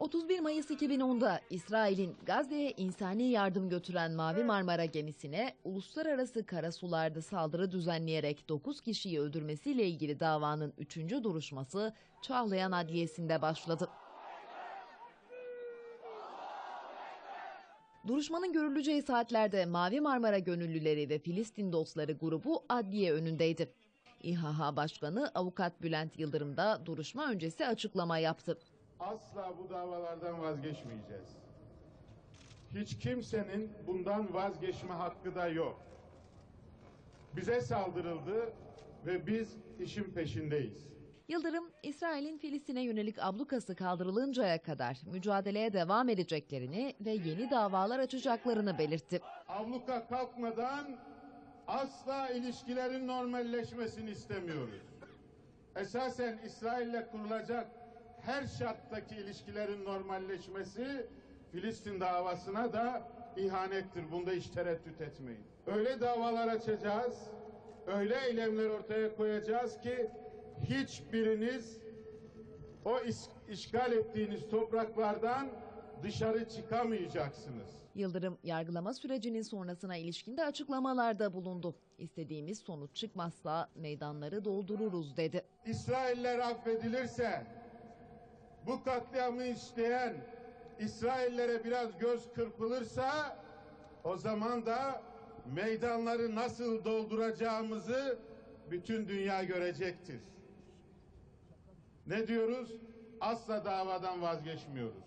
31 Mayıs 2010'da İsrail'in Gazze'ye insani yardım götüren Mavi Marmara gemisine uluslararası karasularda saldırı düzenleyerek 9 kişiyi öldürmesiyle ilgili davanın 3. duruşması Çağlayan Adliyesi'nde başladı. Duruşmanın görüleceği saatlerde Mavi Marmara Gönüllüleri ve Filistin Dostları grubu adliye önündeydi. İHH Başkanı Avukat Bülent Yıldırım da duruşma öncesi açıklama yaptı. Asla bu davalardan vazgeçmeyeceğiz. Hiç kimsenin bundan vazgeçme hakkı da yok. Bize saldırıldı ve biz işin peşindeyiz. Yıldırım, İsrail'in Filistin'e yönelik ablukası kaldırılıncaya kadar mücadeleye devam edeceklerini ve yeni davalar açacaklarını belirtti. Avluka kalkmadan asla ilişkilerin normalleşmesini istemiyoruz. Esasen İsrail'le kurulacak her şarttaki ilişkilerin normalleşmesi Filistin davasına da ihanettir. Bunda hiç tereddüt etmeyin. Öyle davalar açacağız, öyle eylemler ortaya koyacağız ki hiçbiriniz o işgal ettiğiniz topraklardan dışarı çıkamayacaksınız. Yıldırım, yargılama sürecinin sonrasına ilişkin de açıklamalarda bulundu. İstediğimiz sonuç çıkmazsa meydanları doldururuz dedi. İsrailler affedilirse bu katliamı isteyen İsraillere biraz göz kırpılırsa o zaman da meydanları nasıl dolduracağımızı bütün dünya görecektir. Ne diyoruz? Asla davadan vazgeçmiyoruz.